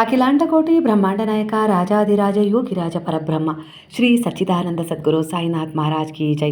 ಅಖಿಲಾಂಡಕೋಟಿ ಬ್ರಹ್ಮಾಂಡ ನಾಯಕ, ರಾಜಾಧಿರಾಜ ಯೋಗಿರಾಜ ಪರಬ್ರಹ್ಮ, ಶ್ರೀ ಸಚ್ಚಿದಾನಂದ ಸದ್ಗುರು ಸಾಯಿನಾಥ್ ಮಹಾರಾಜ್ ಕಿ ಜೈ.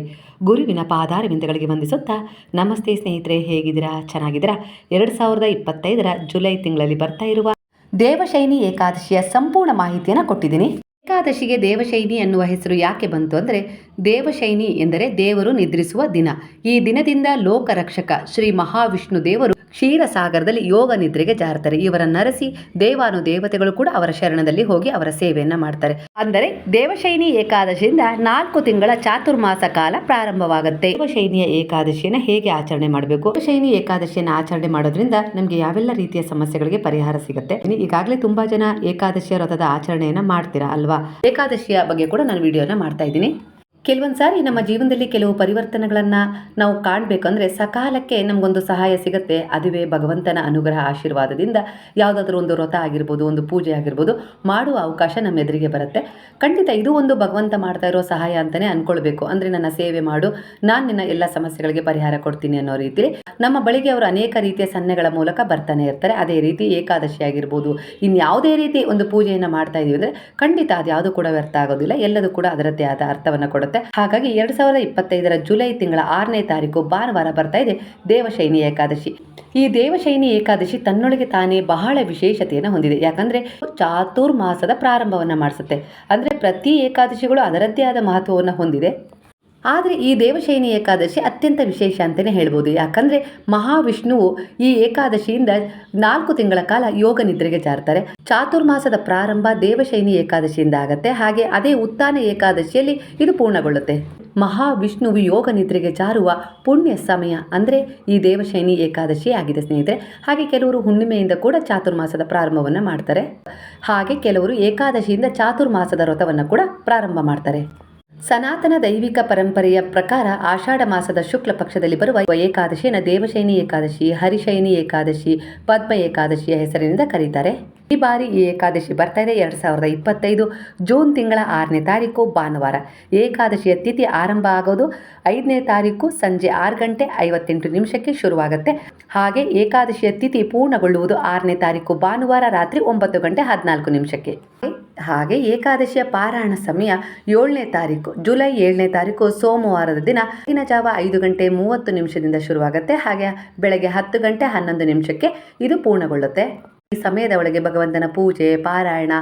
ಗುರುವಿನ ಪಾದಾರವಿಂದಗಳಿಗೆ ವಂದಿಸುತ್ತಾ, ನಮಸ್ತೆ ಸ್ನೇಹಿತರೆ, ಹೇಗಿದ್ದೀರಾ? ಚೆನ್ನಾಗಿದ್ದೀರಾ? ಎರಡು ಸಾವಿರದ ಇಪ್ಪತ್ತೈದರ ಜುಲೈ ತಿಂಗಳಲ್ಲಿ ಬರ್ತಾ ಇರುವ ದೇವಶೈನಿ ಏಕಾದಶಿಯ ಸಂಪೂರ್ಣ ಮಾಹಿತಿಯನ್ನು ಕೊಟ್ಟಿದ್ದೀನಿ. ಏಕಾದಶಿಗೆ ದೇವಶೈನಿ ಅನ್ನುವ ಹೆಸರು ಯಾಕೆ ಬಂತು ಅಂದರೆ, ದೇವಶೈನಿ ಎಂದರೆ ದೇವರು ನಿದ್ರಿಸುವ ದಿನ. ಈ ದಿನದಿಂದ ಲೋಕರಕ್ಷಕ ಶ್ರೀ ಮಹಾವಿಷ್ಣು ದೇವರು ಕ್ಷೀರಸಾಗರದಲ್ಲಿ ಯೋಗ ನಿದ್ರೆಗೆ ಜಾರ್ತಾರೆ ಇವರ ನರಸಿ ದೇವಾನು ದೇವತೆಗಳು ಕೂಡ ಅವರ ಶರಣದಲ್ಲಿ ಹೋಗಿ ಅವರ ಸೇವೆಯನ್ನ ಮಾಡ್ತಾರೆ. ಅಂದರೆ ದೇವಶೈನಿ ಏಕಾದಶಿಯಿಂದ ನಾಲ್ಕು ತಿಂಗಳ ಚಾತುರ್ಮಾಸ ಕಾಲ ಪ್ರಾರಂಭವಾಗುತ್ತೆ. ದೇವಶೈನಿಯ ಏಕಾದಶಿಯನ್ನು ಹೇಗೆ ಆಚರಣೆ ಮಾಡಬೇಕು? ದೇವಶೈನಿ ಏಕಾದಶಿಯನ್ನು ಆಚರಣೆ ಮಾಡೋದ್ರಿಂದ ನಮಗೆ ಯಾವೆಲ್ಲ ರೀತಿಯ ಸಮಸ್ಯೆಗಳಿಗೆ ಪರಿಹಾರ ಸಿಗುತ್ತೆ? ಈಗಾಗಲೇ ತುಂಬಾ ಜನ ಏಕಾದಶಿಯ ವ್ರತದ ಆಚರಣೆಯನ್ನ ಮಾಡ್ತೀರಾ ಅಲ್ವಾ? ಏಕಾದಶಿಯ ಬಗ್ಗೆ ಕೂಡ ನಾನು ವಿಡಿಯೋನ ಮಾಡ್ತಾ ಇದ್ದೀನಿ. ಕೆಲವೊಂದು ಸಾರಿ ನಮ್ಮ ಜೀವನದಲ್ಲಿ ಕೆಲವು ಪರಿವರ್ತನೆಗಳನ್ನು ನಾವು ಕಾಣಬೇಕಂದ್ರೆ ಸಕಾಲಕ್ಕೆ ನಮಗೊಂದು ಸಹಾಯ ಸಿಗುತ್ತೆ. ಅದುವೇ ಭಗವಂತನ ಅನುಗ್ರಹ ಆಶೀರ್ವಾದದಿಂದ ಯಾವುದಾದ್ರೂ ಒಂದು ವ್ರತ ಆಗಿರ್ಬೋದು, ಒಂದು ಪೂಜೆ ಆಗಿರ್ಬೋದು ಮಾಡುವ ಅವಕಾಶ ನಮ್ಮ ಎದುರಿಗೆ ಬರುತ್ತೆ. ಖಂಡಿತ ಇದು ಒಂದು ಭಗವಂತ ಮಾಡ್ತಾ ಇರೋ ಸಹಾಯ ಅಂತಲೇ ಅಂದ್ಕೊಳ್ಬೇಕು ಅಂದರೆ ನನ್ನ ಸೇವೆ ಮಾಡು, ನಾನು ನಿನ್ನ ಎಲ್ಲ ಸಮಸ್ಯೆಗಳಿಗೆ ಪರಿಹಾರ ಕೊಡ್ತೀನಿ ಅನ್ನೋ ರೀತಿಲಿ ನಮ್ಮ ಬಳಿಗೆ ಅವರು ಅನೇಕ ರೀತಿಯ ಸನ್ನೆಗಳ ಮೂಲಕ ಬರ್ತಾನೆ ಇರ್ತಾರೆ. ಅದೇ ರೀತಿ ಏಕಾದಶಿ ಆಗಿರ್ಬೋದು, ಇನ್ಯಾವುದೇ ರೀತಿ ಒಂದು ಪೂಜೆಯನ್ನು ಮಾಡ್ತಾ ಇದೀವಿ ಅಂದರೆ ಖಂಡಿತ ಅದು ಯಾವುದು ಕೂಡ ವ್ಯರ್ಥ ಆಗೋದಿಲ್ಲ. ಎಲ್ಲದೂ ಕೂಡ ಅದರದ್ದೇ ಆದ ಅರ್ಥವನ್ನು ಕೊಡುತ್ತೆ. ಹಾಗಾಗಿ ಎರಡು ಸಾವಿರದ ಇಪ್ಪತ್ತೈದರ ಜುಲೈ ತಿಂಗಳ ಆರನೇ ತಾರೀಕು ಭಾನುವಾರ ಬರ್ತಾ ಇದೆ ದೇವಶೈನಿ ಏಕಾದಶಿ. ಈ ದೇವಶೈನಿ ಏಕಾದಶಿ ತನ್ನೊಳಗೆ ತಾನೇ ಬಹಳ ವಿಶೇಷತೆಯನ್ನು ಹೊಂದಿದೆ. ಯಾಕಂದ್ರೆ ಚಾತುರ್ಮಾಸದ ಪ್ರಾರಂಭವನ್ನು ಮಾಡಿಸುತ್ತೆ. ಅಂದ್ರೆ ಪ್ರತಿ ಏಕಾದಶಿಗಳು ಅದರದ್ದೇ ಆದ ಮಹತ್ವವನ್ನು ಹೊಂದಿದೆ. ಆದರೆ ಈ ದೇವಶೈನಿ ಏಕಾದಶಿ ಅತ್ಯಂತ ವಿಶೇಷ ಅಂತಲೇ ಹೇಳ್ಬೋದು. ಯಾಕಂದರೆ ಮಹಾವಿಷ್ಣುವು ಈ ಏಕಾದಶಿಯಿಂದ ನಾಲ್ಕು ತಿಂಗಳ ಕಾಲ ಯೋಗ ನಿದ್ರೆಗೆ ಜಾರ್ತಾರೆ. ಚಾತುರ್ಮಾಸದ ಪ್ರಾರಂಭ ದೇವಶೈನಿ ಏಕಾದಶಿಯಿಂದ ಆಗುತ್ತೆ. ಹಾಗೆ ಅದೇ ಉತ್ಥಾನ ಏಕಾದಶಿಯಲ್ಲಿ ಇದು ಪೂರ್ಣಗೊಳ್ಳುತ್ತೆ. ಮಹಾವಿಷ್ಣುವು ಯೋಗ ನಿದ್ರೆಗೆ ಜಾರುವ ಪುಣ್ಯ ಸಮಯ ಅಂದರೆ ಈ ದೇವಶೈನಿ ಏಕಾದಶಿ ಆಗಿದೆ ಸ್ನೇಹಿತರೆ. ಹಾಗೆ ಕೆಲವರು ಹುಣ್ಣಿಮೆಯಿಂದ ಕೂಡ ಚಾತುರ್ಮಾಸದ ಪ್ರಾರಂಭವನ್ನು ಮಾಡ್ತಾರೆ. ಹಾಗೆ ಕೆಲವರು ಏಕಾದಶಿಯಿಂದ ಚಾತುರ್ಮಾಸದ ವ್ರತವನ್ನು ಕೂಡ ಪ್ರಾರಂಭ ಮಾಡ್ತಾರೆ. ಸನಾತನ ದೈವಿಕ ಪರಂಪರೆಯ ಪ್ರಕಾರ ಆಷಾಢ ಮಾಸದ ಶುಕ್ಲ ಪಕ್ಷದಲ್ಲಿ ಬರುವ ಏಕಾದಶಿಯನ್ನು ದೇವಶೈನಿ ಏಕಾದಶಿ ಹರಿಶೈನಿ ಏಕಾದಶಿ, ಪದ್ಮ ಏಕಾದಶಿಯ ಹೆಸರಿನಿಂದ ಕರೀತಾರೆ. ಈ ಬಾರಿ ಈ ಏಕಾದಶಿ ಬರ್ತಾ ಇದೆ ಎರಡು ಸಾವಿರದ ಇಪ್ಪತ್ತೈದು ಜೂನ್ ತಿಂಗಳ ಆರನೇ ತಾರೀಕು ಭಾನುವಾರ. ಏಕಾದಶಿಯ ತಿಥಿ ಆರಂಭ ಆಗೋದು ಐದನೇ ತಾರೀಕು ಸಂಜೆ ಆರು ಗಂಟೆ ಐವತ್ತೆಂಟು ನಿಮಿಷಕ್ಕೆ ಶುರುವಾಗುತ್ತೆ. ಹಾಗೆ ಏಕಾದಶಿಯ ತಿಥಿ ಪೂರ್ಣಗೊಳ್ಳುವುದು ಆರನೇ ತಾರೀಕು ಭಾನುವಾರ ರಾತ್ರಿ ಒಂಬತ್ತು ಗಂಟೆ ಹದಿನಾಲ್ಕು ನಿಮಿಷಕ್ಕೆ. ಹಾಗೆ ಏಕಾದಶಿಯ ಪಾರಾಯಣ ಸಮಯ ಏಳನೇ ತಾರೀಕು, ಜುಲೈ ಏಳನೇ ತಾರೀಕು ಸೋಮವಾರದ ದಿನ ದಿನ ಜಾವ ಐದು ಗಂಟೆ ಮೂವತ್ತು ನಿಮಿಷದಿಂದ ಶುರುವಾಗುತ್ತೆ. ಹಾಗೆ ಬೆಳಗ್ಗೆ ಹತ್ತು ಗಂಟೆ ಹನ್ನೊಂದು ನಿಮಿಷಕ್ಕೆ ಇದು ಪೂರ್ಣಗೊಳ್ಳುತ್ತೆ. ಈ ಸಮಯದ ಒಳಗೆ ಭಗವಂತನ ಪೂಜೆ, ಪಾರಾಯಣ,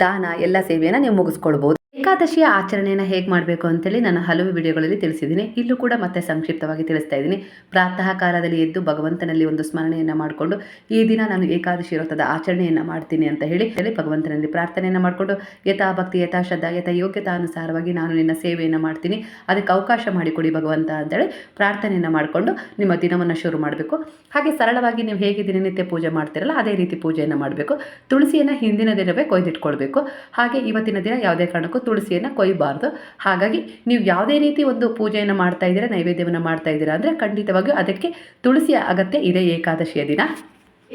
ದಾನ, ಎಲ್ಲ ಸೇವೆಯನ್ನು ನೀವು ಮುಗಿಸ್ಕೊಳ್ಬೋದು. ಏಕಾದಶಿಯ ಆಚರಣೆಯನ್ನು ಹೇಗೆ ಮಾಡಬೇಕು ಅಂತೇಳಿ ನಾನು ಹಲವು ವಿಡಿಯೋಗಳಲ್ಲಿ ತಿಳಿಸಿದ್ದೀನಿ. ಇಲ್ಲೂ ಕೂಡ ಮತ್ತೆ ಸಂಕ್ಷಿಪ್ತವಾಗಿ ತಿಳಿಸ್ತಾ ಇದ್ದೀನಿ. ಪ್ರಾತಃ ಕಾಲದಲ್ಲಿ ಎದ್ದು ಭಗವಂತನಲ್ಲಿ ಒಂದು ಸ್ಮರಣೆಯನ್ನು ಮಾಡಿಕೊಂಡು, ಈ ದಿನ ನಾನು ಏಕಾದಶಿ ವ್ರತದ ಆಚರಣೆಯನ್ನು ಮಾಡ್ತೀನಿ ಅಂತ ಹೇಳಿ ಹೇಳಿ ಭಗವಂತನಲ್ಲಿ ಪ್ರಾರ್ಥನೆಯನ್ನು ಮಾಡಿಕೊಂಡು, ಯಥಾಭಕ್ತಿ ಯಥಾ ಶ್ರದ್ಧಾ ಯಥಾ ಯೋಗ್ಯತಾನುಸಾರವಾಗಿ ನಾನು ನಿನ್ನ ಸೇವೆಯನ್ನು ಮಾಡ್ತೀನಿ. ಅದಕ್ಕೆ ಅವಕಾಶ ಮಾಡಿಕೊಡಿ ಭಗವಂತ ಅಂತೇಳಿ ಪ್ರಾರ್ಥನೆಯನ್ನು ಮಾಡಿಕೊಂಡು ನಿಮ್ಮ ದಿನವನ್ನು ಶುರು ಮಾಡಬೇಕು. ಹಾಗೆ ಸರಳವಾಗಿ ನೀವು ಹೇಗೆ ದಿನನಿತ್ಯ ಪೂಜೆ ಮಾಡ್ತೀರಲ್ಲ, ಅದೇ ರೀತಿ ಪೂಜೆಯನ್ನು ಮಾಡಬೇಕು. ತುಳಸಿಯನ್ನು ಹಿಂದಿನ ದಿನವೇ ಕೊಯ್ದಿಟ್ಕೊಳ್ಬೇಕು. ಹಾಗೆ ಇವತ್ತಿನ ದಿನ ಯಾವುದೇ ಕಾರಣಕ್ಕೂ ತುಳಸಿಯನ್ನು ಕೊಯ್ಯಬಾರ್ದು ಹಾಗಾಗಿ ನೀವು ಯಾವುದೇ ರೀತಿ ಒಂದು ಪೂಜೆಯನ್ನು ಮಾಡ್ತಾ ಇದ್ದೀರಾ, ನೈವೇದ್ಯವನ್ನು ಮಾಡ್ತಾ ಇದ್ದೀರಾ ಅಂದರೆ ಖಂಡಿತವಾಗಿಯೂ ಅದಕ್ಕೆ ತುಳಸಿಯ ಅಗತ್ಯ ಇದೆ ಏಕಾದಶಿಯ ದಿನ.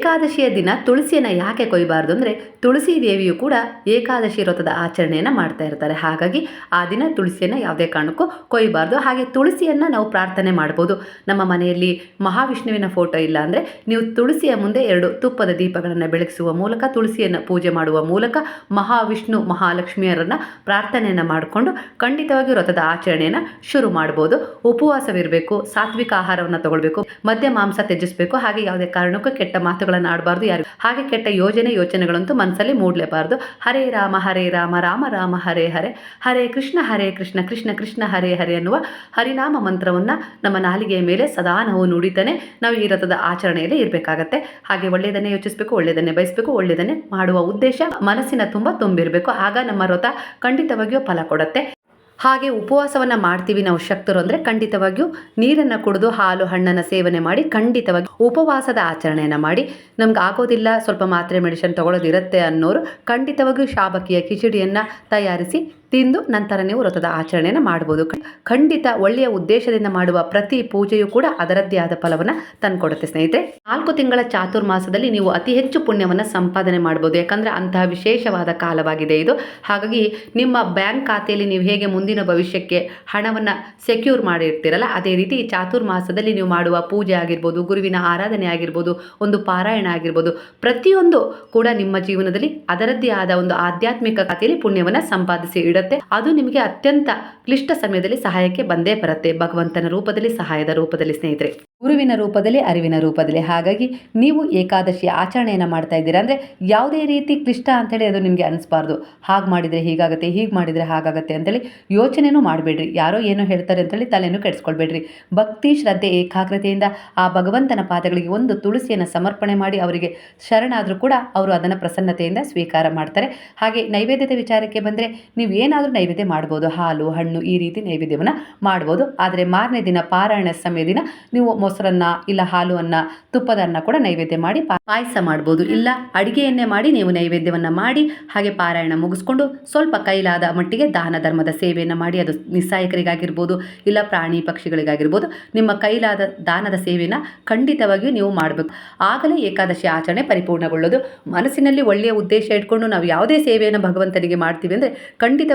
ಏಕಾದಶಿಯ ದಿನ ತುಳಸಿಯನ್ನು ಯಾಕೆ ಕೊಯ್ಬಾರ್ದು ಅಂದರೆ ತುಳಸಿ ದೇವಿಯು ಕೂಡ ಏಕಾದಶಿ ವ್ರತದ ಆಚರಣೆಯನ್ನು ಮಾಡ್ತಾ ಇರ್ತಾರೆ. ಹಾಗಾಗಿ ಆ ದಿನ ತುಳಸಿಯನ್ನು ಯಾವುದೇ ಕಾರಣಕ್ಕೂ ಕೊಯ್ಬಾರ್ದು. ಹಾಗೆ ತುಳಸಿಯನ್ನು ನಾವು ಪ್ರಾರ್ಥನೆ ಮಾಡ್ಬೋದು. ನಮ್ಮ ಮನೆಯಲ್ಲಿ ಮಹಾವಿಷ್ಣುವಿನ ಫೋಟೋ ಇಲ್ಲ ಅಂದರೆ ನೀವು ತುಳಸಿಯ ಮುಂದೆ ಎರಡು ತುಪ್ಪದ ದೀಪಗಳನ್ನು ಬೆಳಗಿಸುವ ಮೂಲಕ, ತುಳಸಿಯನ್ನು ಪೂಜೆ ಮಾಡುವ ಮೂಲಕ ಮಹಾವಿಷ್ಣು ಮಹಾಲಕ್ಷ್ಮಿಯರನ್ನು ಪ್ರಾರ್ಥನೆಯನ್ನು ಮಾಡಿಕೊಂಡು ಖಂಡಿತವಾಗಿ ವ್ರತದ ಆಚರಣೆಯನ್ನು ಶುರು ಮಾಡ್ಬೋದು. ಉಪವಾಸವಿರಬೇಕು, ಸಾತ್ವಿಕ ಆಹಾರವನ್ನು ತಗೊಳ್ಬೇಕು, ಮದ್ಯ ಮಾಂಸ ತ್ಯಜಿಸಬೇಕು. ಹಾಗೆ ಯಾವುದೇ ಕಾರಣಕ್ಕೂ ಕೆಟ್ಟ ಮಾತುಗಳನ್ನು ಆಡಬಾರ್ದು ಯಾರು ಹಾಗೆ ಕೆಟ್ಟ ಯೋಜನೆ ಯೋಚನೆಗಳಂತೂ ಮನಸ್ಸಲ್ಲಿ ಮೂಡಲೇಬಾರ್ದು. ಹರೇ ರಾಮ ಹರೇ ರಾಮ ರಾಮ ರಾಮ, ಹರೇ ಹರೇ. ಹರೇ ಕೃಷ್ಣ ಹರೇ ಕೃಷ್ಣ ಕೃಷ್ಣ ಕೃಷ್ಣ, ಹರೇ ಹರೇ ಅನ್ನುವ ಹರಿನಾಮ ಮಂತ್ರವನ್ನು ನಮ್ಮ ನಾಲಿಗೆಯ ಮೇಲೆ ಸದಾ ನಾವು ನುಡಿತಾನೆ. ನಾವು ಈ ರಥದ ಆಚರಣೆಯಲ್ಲಿ ಇರಬೇಕಾಗತ್ತೆ. ಹಾಗೆ ಒಳ್ಳೆಯದನ್ನೇ ಯೋಚಿಸಬೇಕು, ಒಳ್ಳೆಯದನ್ನೇ ಬಯಸಬೇಕು, ಒಳ್ಳೆಯದನ್ನೇ ಮಾಡುವ ಉದ್ದೇಶ ಮನಸ್ಸಿನ ತುಂಬ ತುಂಬಿರಬೇಕು. ಆಗ ನಮ್ಮ ರಥ ಖಂಡಿತವಾಗಿಯೂ ಫಲ ಕೊಡುತ್ತೆ. ಹಾಗೆ ಉಪವಾಸವನ್ನು ಮಾಡ್ತೀವಿ ನಾವು ಶಕ್ತರು ಅಂದರೆ ಖಂಡಿತವಾಗಿಯೂ ನೀರನ್ನು ಕುಡಿದು ಹಾಲು ಹಣ್ಣನ್ನು ಸೇವನೆ ಮಾಡಿ ಖಂಡಿತವಾಗಿ ಉಪವಾಸದ ಆಚರಣೆಯನ್ನು ಮಾಡಿ. ನಮ್ಗೆ ಆಗೋದಿಲ್ಲ, ಸ್ವಲ್ಪ ಮಾತ್ರೆ ಮೆಡಿಸಿನ್ ತೊಗೊಳೋದಿರುತ್ತೆ ಅನ್ನೋರು ಖಂಡಿತವಾಗಿಯೂ ಶಾಬಕಿಯ ಕಿಚಡಿಯನ್ನು ತಯಾರಿಸಿ ತಿಂದು ನಂತರ ನೀವು ವ್ರತದ ಆಚರಣೆಯನ್ನು ಮಾಡ್ಬೋದು. ಖಂಡಿತ ಒಳ್ಳೆಯ ಉದ್ದೇಶದಿಂದ ಮಾಡುವ ಪ್ರತಿ ಪೂಜೆಯೂ ಕೂಡ ಅದರದ್ದೇ ಆದ ಫಲವನ್ನು ತಂದುಕೊಡುತ್ತೆ ಸ್ನೇಹಿತರೆ. ನಾಲ್ಕು ತಿಂಗಳ ಚಾತುರ್ಮಾಸದಲ್ಲಿ ನೀವು ಅತಿ ಹೆಚ್ಚು ಪುಣ್ಯವನ್ನು ಸಂಪಾದನೆ ಮಾಡ್ಬೋದು. ಯಾಕಂದರೆ ಅಂತಹ ವಿಶೇಷವಾದ ಕಾಲವಾಗಿದೆ ಇದು. ಹಾಗಾಗಿ ನಿಮ್ಮ ಬ್ಯಾಂಕ್ ಖಾತೆಯಲ್ಲಿ ನೀವು ಹೇಗೆ ಮುಂದಿನ ಭವಿಷ್ಯಕ್ಕೆ ಹಣವನ್ನು ಸೆಕ್ಯೂರ್ ಮಾಡಿರ್ತೀರಲ್ಲ, ಅದೇ ರೀತಿ ಚಾತುರ್ಮಾಸದಲ್ಲಿ ನೀವು ಮಾಡುವ ಪೂಜೆ ಆಗಿರ್ಬೋದು, ಗುರುವಿನ ಆರಾಧನೆ ಆಗಿರ್ಬೋದು, ಒಂದು ಪಾರಾಯಣ ಆಗಿರ್ಬೋದು, ಪ್ರತಿಯೊಂದು ಕೂಡ ನಿಮ್ಮ ಜೀವನದಲ್ಲಿ ಅದರದ್ದೇ ಆದ ಒಂದು ಆಧ್ಯಾತ್ಮಿಕ ಖಾತೆಯಲ್ಲಿ ಪುಣ್ಯವನ್ನು ಸಂಪಾದಿಸಿ ಇಡುತ್ತೆ ಅದು ನಿಮಗೆ ಅತ್ಯಂತ ಕ್ಲಿಷ್ಟ ಸಮಯದಲ್ಲಿ ಸಹಾಯಕ್ಕೆ ಬಂದೇ ಬರುತ್ತೆ. ಭಗವಂತನ ರೂಪದಲ್ಲಿ, ಸಹಾಯದ ರೂಪದಲ್ಲಿ ಸ್ನೇಹಿತರೆ. ಗುರುವಿನ ರೂಪದಲ್ಲಿ, ಅರಿವಿನ ರೂಪದಲ್ಲಿ. ಹಾಗಾಗಿ ನೀವು ಏಕಾದಶಿ ಆಚರಣೆಯನ್ನು ಮಾಡ್ತಾ ಇದ್ದೀರಾ ಅಂದರೆ ಯಾವುದೇ ರೀತಿ ಕ್ಲಿಷ್ಟ ಅಂತೇಳಿ ಅದು ನಿಮಗೆ ಅನಿಸ್ಬಾರ್ದು. ಹಾಗೆ ಮಾಡಿದರೆ ಹೀಗಾಗುತ್ತೆ, ಹೀಗೆ ಮಾಡಿದರೆ ಹಾಗಾಗುತ್ತೆ ಅಂತೇಳಿ ಯೋಚನೆನೂ ಮಾಡಬೇಡ್ರಿ. ಯಾರೋ ಏನೋ ಹೇಳ್ತಾರೆ ಅಂತೇಳಿ ತಲೆಯನ್ನು ಕೆಡಿಸ್ಕೊಳ್ಬೇಡ್ರಿ. ಭಕ್ತಿ, ಶ್ರದ್ಧೆ, ಏಕಾಗ್ರತೆಯಿಂದ ಆ ಭಗವಂತನ ಪಾದಗಳಿಗೆ ಒಂದು ತುಳಸಿಯನ್ನು ಸಮರ್ಪಣೆ ಮಾಡಿ ಅವರಿಗೆ ಶರಣಾದರೂ ಕೂಡ ಅವರು ಅದನ್ನು ಪ್ರಸನ್ನತೆಯಿಂದ ಸ್ವೀಕಾರ ಮಾಡ್ತಾರೆ. ಹಾಗೆ ನೈವೇದ್ಯದ ವಿಚಾರಕ್ಕೆ ಬಂದರೆ ನೀವು ಏನಾದರೂ ನೈವೇದ್ಯ ಮಾಡ್ಬೋದು, ಹಾಲು, ಹಣ್ಣು ಈ ರೀತಿ ನೈವೇದ್ಯವನ್ನು ಮಾಡ್ಬೋದು. ಆದರೆ ಮಾರನೇ ದಿನ ಪಾರಾಯಣ ಸಮಯ ದಿನ ನೀವು ಮೊಸರನ್ನ ಇಲ್ಲ ಹಾಲು ಅನ್ನ ತುಪ್ಪದನ್ನ ಕೂಡ ನೈವೇದ್ಯ ಮಾಡಿ ಪಾಯಸ ಮಾಡ್ಬೋದು. ಇಲ್ಲ ಅಡಿಗೆಯನ್ನೇ ಮಾಡಿ ನೀವು ನೈವೇದ್ಯವನ್ನು ಮಾಡಿ ಹಾಗೆ ಪಾರಾಯಣ ಮುಗಿಸ್ಕೊಂಡು ಸ್ವಲ್ಪ ಕೈಲಾದ ಮಟ್ಟಿಗೆ ದಾನ ಧರ್ಮದ ಸೇವೆಯನ್ನು ಮಾಡಿ, ಅದು ನಿಸ್ಸಾಯಕರಿಗಾಗಿರ್ಬೋದು ಇಲ್ಲ ಪ್ರಾಣಿ ಪಕ್ಷಿಗಳಿಗಾಗಿರ್ಬೋದು ನಿಮ್ಮ ಕೈಲಾದ ದಾನದ ಸೇವೆಯನ್ನು ಖಂಡಿತವಾಗಿಯೂ ನೀವು ಮಾಡಬೇಕು. ಆಗಲೇ ಏಕಾದಶಿ ಆಚರಣೆ ಪರಿಪೂರ್ಣಗೊಳ್ಳೋದು. ಮನಸ್ಸಿನಲ್ಲಿ ಒಳ್ಳೆಯ ಉದ್ದೇಶ ಇಟ್ಕೊಂಡು ನಾವು ಯಾವುದೇ ಸೇವೆಯನ್ನು ಭಗವಂತನಿಗೆ ಮಾಡ್ತೀವಿ ಅಂದರೆ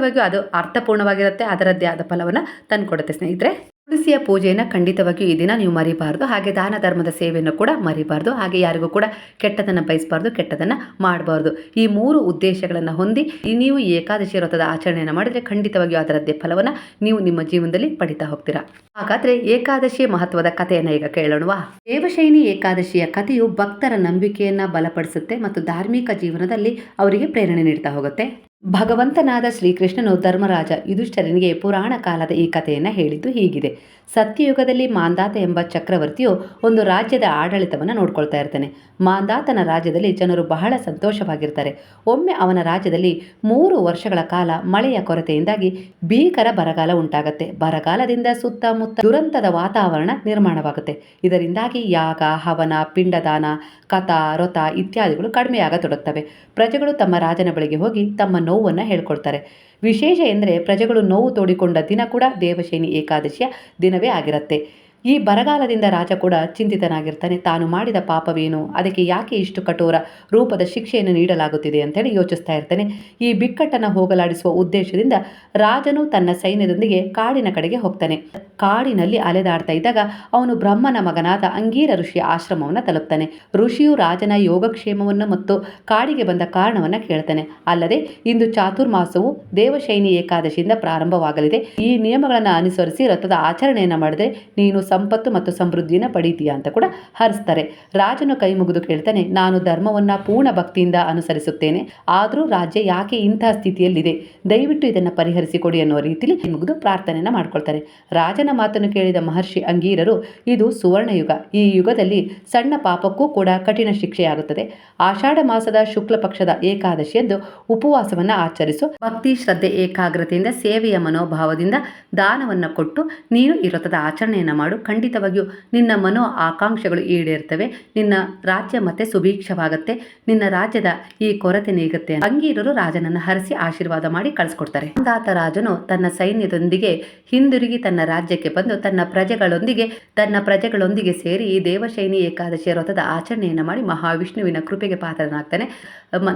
ಖಂಡಿತವಾಗಿಯೂ ಅದು ಅರ್ಥಪೂರ್ಣವಾಗಿರುತ್ತೆ, ಅದರದ್ದೇ ಆದ ಫಲವನ್ನು ತಂದುಕೊಡುತ್ತೆ ಸ್ನೇಹಿತರೆ. ತುಳಸಿಯ ಪೂಜೆಯನ್ನು ಖಂಡಿತವಾಗಿಯೂ ಈ ದಿನ ನೀವು ಮರಿಬಾರ್ದು, ಹಾಗೆ ದಾನ ಧರ್ಮದ ಸೇವೆಯನ್ನು ಕೂಡ ಮರಿಬಾರ್ದು, ಹಾಗೆ ಯಾರಿಗೂ ಕೂಡ ಕೆಟ್ಟದನ್ನು ಬಯಸಬಾರ್ದು, ಕೆಟ್ಟದನ್ನು ಮಾಡಬಾರ್ದು. ಈ ಮೂರು ಉದ್ದೇಶಗಳನ್ನು ಹೊಂದಿ ನೀವು ಏಕಾದಶಿ ವ್ರತದ ಆಚರಣೆಯನ್ನು ಮಾಡಿದರೆ ಖಂಡಿತವಾಗಿಯೂ ಅದರದ್ದೇ ಫಲವನ್ನು ನೀವು ನಿಮ್ಮ ಜೀವನದಲ್ಲಿ ಪಡಿತಾ ಹೋಗ್ತೀರಾ. ಹಾಗಾದರೆ ಏಕಾದಶಿಯ ಮಹತ್ವದ ಕಥೆಯನ್ನು ಈಗ ಕೇಳೋಣವಾ? ದೇವಶೈನಿ ಏಕಾದಶಿಯ ಕಥೆಯು ಭಕ್ತರ ನಂಬಿಕೆಯನ್ನು ಬಲಪಡಿಸುತ್ತೆ ಮತ್ತು ಧಾರ್ಮಿಕ ಜೀವನದಲ್ಲಿ ಅವರಿಗೆ ಪ್ರೇರಣೆ ನೀಡ್ತಾ ಹೋಗುತ್ತೆ. ಭಗವಂತನಾದ ಶ್ರೀಕೃಷ್ಣನು ಧರ್ಮರಾಜ ಯುಧಿಷ್ಠರನಿಗೆ ಪುರಾಣ ಕಾಲದ ಈ ಕಥೆಯನ್ನು ಹೇಳಿದ್ದು ಹೀಗಿದೆ. ಸತ್ಯಯುಗದಲ್ಲಿ ಮಾಂದಾತ ಎಂಬ ಚಕ್ರವರ್ತಿಯು ಒಂದು ರಾಜ್ಯದ ಆಡಳಿತವನ್ನು ನೋಡ್ಕೊಳ್ತಾ ಇರ್ತಾನೆ. ಮಾಂದಾತನ ರಾಜ್ಯದಲ್ಲಿ ಜನರು ಬಹಳ ಸಂತೋಷವಾಗಿರ್ತಾರೆ. ಒಮ್ಮೆ ಅವನ ರಾಜ್ಯದಲ್ಲಿ ಮೂರು ವರ್ಷಗಳ ಕಾಲ ಮಳೆಯ ಕೊರತೆಯಿಂದಾಗಿ ಭೀಕರ ಬರಗಾಲ ಉಂಟಾಗುತ್ತೆ. ಬರಗಾಲದಿಂದ ಸುತ್ತಮುತ್ತ ದುರಂತದ ವಾತಾವರಣ ನಿರ್ಮಾಣವಾಗುತ್ತೆ. ಇದರಿಂದಾಗಿ ಯಾಗ, ಹವನ, ಪಿಂಡದಾನ, ಕಥಾ, ರಥ ಇತ್ಯಾದಿಗಳು ಕಡಿಮೆಯಾಗತೊಡಗ್ತವೆ. ಪ್ರಜೆಗಳು ತಮ್ಮ ರಾಜನ ಬಳಿಗೆ ಹೋಗಿ ತಮ್ಮ ನೋವನ್ನು ಹೇಳ್ಕೊಳ್ತಾರೆ ವಿಶೇಷ ಎಂದರೆ ಪ್ರಜೆಗಳು ನೋವು ತೋಡಿಕೊಂಡ ದಿನ ಕೂಡ ದೇವಶೇನಿ ಏಕಾದಶಿಯ ದಿನವೇ ಆಗಿರುತ್ತೆ. ಈ ಬರಗಾಲದಿಂದ ರಾಜ ಕೂಡ ಚಿಂತಿತನಾಗಿರ್ತಾನೆ. ತಾನು ಮಾಡಿದ ಪಾಪವೇನು? ಅದಕ್ಕೆ ಯಾಕೆ ಇಷ್ಟು ಕಠೋರ ರೂಪದ ಶಿಕ್ಷೆಯನ್ನು ನೀಡಲಾಗುತ್ತಿದೆ ಅಂತೇಳಿ ಯೋಚಿಸ್ತಾ ಇರ್ತಾನೆ. ಈ ಬಿಕ್ಕಟ್ಟನ್ನು ಹೋಗಲಾಡಿಸುವ ಉದ್ದೇಶದಿಂದ ರಾಜನು ತನ್ನ ಸೈನ್ಯದೊಂದಿಗೆ ಕಾಡಿನ ಕಡೆಗೆ ಹೋಗ್ತಾನೆ. ಕಾಡಿನಲ್ಲಿ ಅಲೆದಾಡ್ತಾ ಇದ್ದಾಗ ಅವನು ಬ್ರಹ್ಮನ ಮಗನಾದ ಅಂಗೀರ ಋಷಿಯ ಆಶ್ರಮವನ್ನು ತಲುಪ್ತಾನೆ. ಋಷಿಯು ರಾಜನ ಯೋಗಕ್ಷೇಮವನ್ನು ಮತ್ತು ಕಾಡಿಗೆ ಬಂದ ಕಾರಣವನ್ನು ಕೇಳ್ತಾನೆ. ಅಲ್ಲದೆ ಇಂದು ಚಾತುರ್ಮಾಸವು ದೇವಶೈನಿ ಏಕಾದಶಿಯಿಂದ ಪ್ರಾರಂಭವಾಗಲಿದೆ. ಈ ನಿಯಮಗಳನ್ನು ಅನುಸರಿಸಿ ರಥದ ಆಚರಣೆಯನ್ನು ಮಾಡಿದರೆ ನೀನು ಸಂಪತ್ತು ಮತ್ತು ಸಮೃದ್ಧಿಯನ್ನು ಪಡೀತೀಯ ಅಂತ ಕೂಡ ಹರಿಸ್ತಾರೆ. ರಾಜನು ಕೈ ಮುಗಿದು ಕೇಳ್ತಾನೆ, ನಾನು ಧರ್ಮವನ್ನ ಪೂರ್ಣ ಭಕ್ತಿಯಿಂದ ಅನುಸರಿಸುತ್ತೇನೆ. ಆದರೂ ರಾಜ್ಯ ಯಾಕೆ ಇಂತಹ ಸ್ಥಿತಿಯಲ್ಲಿದೆ? ದಯವಿಟ್ಟು ಇದನ್ನು ಪರಿಹರಿಸಿಕೊಡಿ ಅನ್ನೋ ರೀತಿಯಲ್ಲಿ ಮುಗಿದು ಪ್ರಾರ್ಥನೆಯನ್ನು ಮಾಡ್ಕೊಳ್ತಾರೆ. ರಾಜನ ಮಾತನ್ನು ಕೇಳಿದ ಮಹರ್ಷಿ ಅಂಗೀರರು, ಇದು ಸುವರ್ಣಯುಗ. ಈ ಯುಗದಲ್ಲಿ ಸಣ್ಣ ಪಾಪಕ್ಕೂ ಕೂಡ ಕಠಿಣ ಶಿಕ್ಷೆಯಾಗುತ್ತದೆ. ಆಷಾಢ ಮಾಸದ ಶುಕ್ಲ ಪಕ್ಷದ ಏಕಾದಶಿಯಂದು ಉಪವಾಸವನ್ನು ಆಚರಿಸು. ಭಕ್ತಿ, ಶ್ರದ್ಧೆ, ಏಕಾಗ್ರತೆಯಿಂದ ಸೇವೆಯ ಮನೋಭಾವದಿಂದ ದಾನವನ್ನು ಕೊಟ್ಟು ನೀನು ಈ ವ್ರತದ ಆಚರಣೆಯನ್ನು ಮಾಡು. ಖಂಡಿತವಾಗಿಯೂ ನಿನ್ನ ಮನೋ ಆಕಾಂಕ್ಷೆಗಳು ಈಡೇರ್ತವೆ. ನಿನ್ನ ರಾಜ್ಯ ಮತ್ತೆ ಸುಭೀಕ್ಷವಾಗುತ್ತೆ. ನಿನ್ನ ರಾಜ್ಯದ ಈ ಕೊರತೆ ನೀಗುತ್ತೆ ಅಂಗೀರರು ರಾಜನನ್ನು ಹರಿಸಿ ಆಶೀರ್ವಾದ ಮಾಡಿ ಕಳಿಸ್ಕೊಡ್ತಾರೆ. ಅಂದಾತ ರಾಜನು ತನ್ನ ಸೈನ್ಯದೊಂದಿಗೆ ಹಿಂದಿರುಗಿ ತನ್ನ ರಾಜ್ಯಕ್ಕೆ ಬಂದು ತನ್ನ ಪ್ರಜೆಗಳೊಂದಿಗೆ ತನ್ನ ಪ್ರಜೆಗಳೊಂದಿಗೆ ಸೇರಿ ಈ ದೇವಶೈನಿ ಏಕಾದಶಿಯ ವ್ರತದ ಆಚರಣೆಯನ್ನು ಮಾಡಿ ಮಹಾವಿಷ್ಣುವಿನ ಕೃಪೆಗೆ ಪಾತ್ರನಾಗ್ತಾನೆ.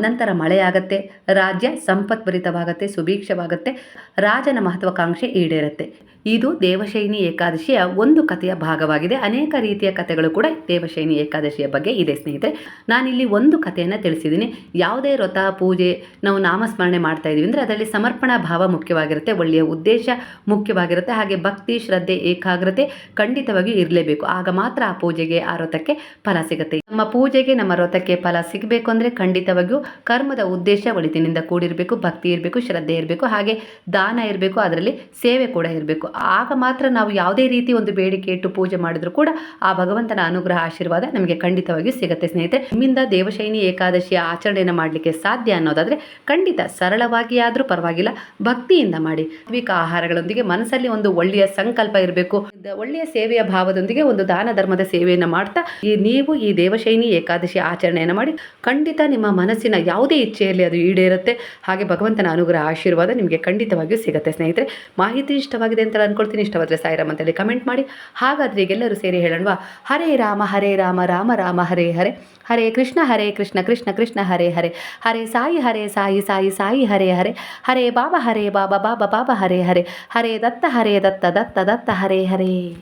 ನಂತರ ಮಳೆಯಾಗತ್ತೆ. ರಾಜ್ಯ ಸಂಪತ್ಭರಿತವಾಗತ್ತೆ, ಸುಭೀಕ್ಷವಾಗುತ್ತೆ. ರಾಜನ ಮಹತ್ವಾಕಾಂಕ್ಷೆ ಈಡೇರುತ್ತೆ. ಇದು ದೇವಶೈನಿ ಏಕಾದಶಿಯ ಒಂದು ಕಥೆಯ ಭಾಗವಾಗಿದೆ. ಅನೇಕ ರೀತಿಯ ಕಥೆಗಳು ಕೂಡ ದೇವಶೈನಿ ಏಕಾದಶಿಯ ಬಗ್ಗೆ ಇದೆ, ಸ್ನೇಹಿತರೆ. ನಾನಿಲ್ಲಿ ಒಂದು ಕಥೆಯನ್ನು ತಿಳಿಸಿದ್ದೀನಿ. ಯಾವುದೇ ವ್ರತ, ಪೂಜೆ ನಾವು ನಾಮಸ್ಮರಣೆ ಮಾಡ್ತಾ ಇದ್ದೀವಿ ಅಂದರೆ ಅದರಲ್ಲಿ ಸಮರ್ಪಣಾ ಭಾವ ಮುಖ್ಯವಾಗಿರುತ್ತೆ, ಒಳ್ಳೆಯ ಉದ್ದೇಶ ಮುಖ್ಯವಾಗಿರುತ್ತೆ, ಹಾಗೆ ಭಕ್ತಿ, ಶ್ರದ್ಧೆ, ಏಕಾಗ್ರತೆ ಖಂಡಿತವಾಗಿಯೂ ಇರಲೇಬೇಕು. ಆಗ ಮಾತ್ರ ಆ ಪೂಜೆಗೆ, ಆ ವ್ರತಕ್ಕೆ ಫಲ ಸಿಗುತ್ತೆ. ನಮ್ಮ ಪೂಜೆಗೆ, ನಮ್ಮ ವ್ರತಕ್ಕೆ ಫಲ ಸಿಗಬೇಕು ಅಂದರೆ ಖಂಡಿತವಾಗಿಯೂ ಕರ್ಮದ ಉದ್ದೇಶ ಒಳಿತಿನಿಂದ ಕೂಡಿರಬೇಕು, ಭಕ್ತಿ ಇರಬೇಕು, ಶ್ರದ್ಧೆ ಇರಬೇಕು, ಹಾಗೆ ದಾನ ಇರಬೇಕು, ಅದರಲ್ಲಿ ಸೇವೆ ಕೂಡ ಇರಬೇಕು. ಆಗ ಮಾತ್ರ ನಾವು ಯಾವುದೇ ರೀತಿ ಒಂದು ಬೇಡಿಕೆ ಇಟ್ಟು ಪೂಜೆ ಮಾಡಿದ್ರು ಕೂಡ ಆ ಭಗವಂತನ ಅನುಗ್ರಹ ಆಶೀರ್ವಾದ ನಮಗೆ ಖಂಡಿತವಾಗಿಯೂ ಸಿಗುತ್ತೆ, ಸ್ನೇಹಿತರೆ. ನಿಮ್ಮಿಂದ ದೇವಶೈನಿ ಏಕಾದಶಿಯ ಆಚರಣೆಯನ್ನು ಮಾಡಲಿಕ್ಕೆ ಸಾಧ್ಯ ಅನ್ನೋದಾದರೆ ಖಂಡಿತ ಸರಳವಾಗಿ ಆದರೂ ಪರವಾಗಿಲ್ಲ, ಭಕ್ತಿಯಿಂದ ಮಾಡಿ. ಸಾತ್ವಿಕ ಆಹಾರಗಳೊಂದಿಗೆ ಮನಸ್ಸಲ್ಲಿ ಒಂದು ಒಳ್ಳೆಯ ಸಂಕಲ್ಪ ಇರಬೇಕು. ಒಳ್ಳೆಯ ಸೇವೆಯ ಭಾವದೊಂದಿಗೆ ಒಂದು ದಾನ ಧರ್ಮದ ಸೇವೆಯನ್ನು ಮಾಡ್ತಾ ಈ ನೀವು ಈ ದೇವಶೈನಿ ಏಕಾದಶಿ ಆಚರಣೆಯನ್ನು ಮಾಡಿ ಖಂಡಿತ ನಿಮ್ಮ ಮನಸ್ಸಿನ ಯಾವುದೇ ಇಚ್ಛೆಯಲ್ಲಿ ಅದು ಈಡೇರುತ್ತೆ. ಹಾಗೆ ಭಗವಂತನ ಅನುಗ್ರಹ ಆಶೀರ್ವಾದ ನಿಮಗೆ ಖಂಡಿತವಾಗಿಯೂ ಸಿಗುತ್ತೆ, ಸ್ನೇಹಿತರೆ. ಮಾಹಿತಿ ಇಷ್ಟವಾಗಿದೆ ಅಂತ ಅನ್ಕೊಳ್ತೀನಿ. ಇಷ್ಟವಾದರೆ ಸಾಯಿರಾಮ್ ಅಂತೇಳಿ ಕಮೆಂಟ್ ಮಾಡಿ. ಹಾಗಾದ್ರೆ ಈಗೆಲ್ಲರೂ ಸೇರಿ ಹೇಳೋಣವಾ? ಹರೇ ರಾಮ ಹರೇ ರಾಮ ರಾಮ ರಾಮ, ಹರೇ ಹರೇ. ಹರೇ ಕೃಷ್ಣ ಹರೇ ಕೃಷ್ಣ ಕೃಷ್ಣ ಕೃಷ್ಣ, ಹರೇ ಹರೇ. ಹರೇ ಸಾಯಿ ಹರೇ ಸಾಯಿ ಸಾಯಿ ಸಾಯಿ, ಹರೇ ಹರೇ. ಹರೇ ಬಾಬಾ ಹರೇ ಬಾಬಾ ಬಾಬಾ ಬಾಬಾ, ಹರೇ ಹರೇ. ಹರೇ ದತ್ತ ಹರೇ ದತ್ತ ದತ್ತ ದತ್ತ, ಹರೇ ಹರೇ.